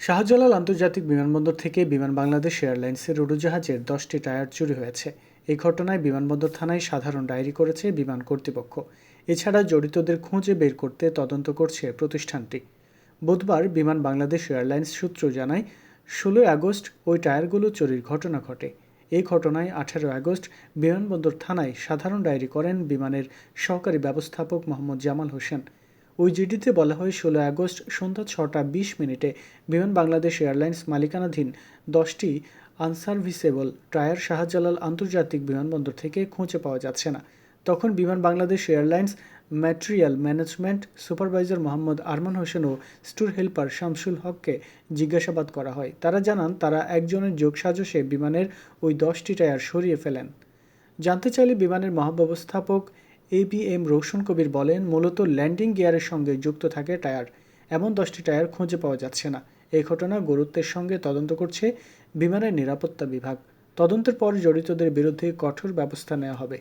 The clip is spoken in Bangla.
শাহজালাল আন্তর্জাতিক বিমানবন্দর থেকে বিমান বাংলাদেশ এয়ারলাইন্সের উড়োজাহাজের দশটি টায়ার চুরি হয়েছে। এই ঘটনায় বিমানবন্দর থানায় সাধারণ ডায়েরি করেছে বিমান কর্তৃপক্ষ। এছাড়া জড়িতদের খুঁজে বের করতে তদন্ত করছে প্রতিষ্ঠানটি। বুধবার বিমান বাংলাদেশ এয়ারলাইন্স সূত্র জানায়, ষোলোই আগস্ট ওই টায়ারগুলো চুরির ঘটনা ঘটে। এই ঘটনায় আঠারো আগস্ট বিমানবন্দর থানায় সাধারণ ডায়েরি করেন বিমানের সহকারী ব্যবস্থাপক মোহাম্মদ জামাল হোসেন। ওই জিডিতে বলা হয় ষোলো আগস্ট সন্ধ্যা ছটা বিশ মিনিটে বিমান বাংলাদেশ এয়ারলাইন্স মালিকানাধীন দশটি আনসার্ভিসেবল টায়ার শাহজালাল আন্তর্জাতিক বিমানবন্দর থেকে খুঁজে পাওয়া যাচ্ছে না। তখন Biman Bangladesh airlines material management supervisor Mohammad Arman Hossain ও স্টোর হেল্পার শামসুল হককে জিজ্ঞাসাবাদ করা হয়। তারা জানান, তারা একজনের যোগসাজশে বিমানের ওই দশটি টায়ার সরিয়ে ফেলেন। জানতে চাইলে বিমানের মহাব্যবস্থাপক এ বি এম রৌশন কবির বলেন, মূলত ল্যান্ডিং গিয়ারের সঙ্গে যুক্ত থাকে টায়ার। এমন দশটি টায়ার খুঁজে পাওয়া যাচ্ছে না। এই ঘটনা গুরুত্বের সঙ্গে তদন্ত করছে বিমানের নিরাপত্তা বিভাগ। তদন্তের পর জড়িতদের বিরুদ্ধে কঠোর ব্যবস্থা নেওয়া হবে।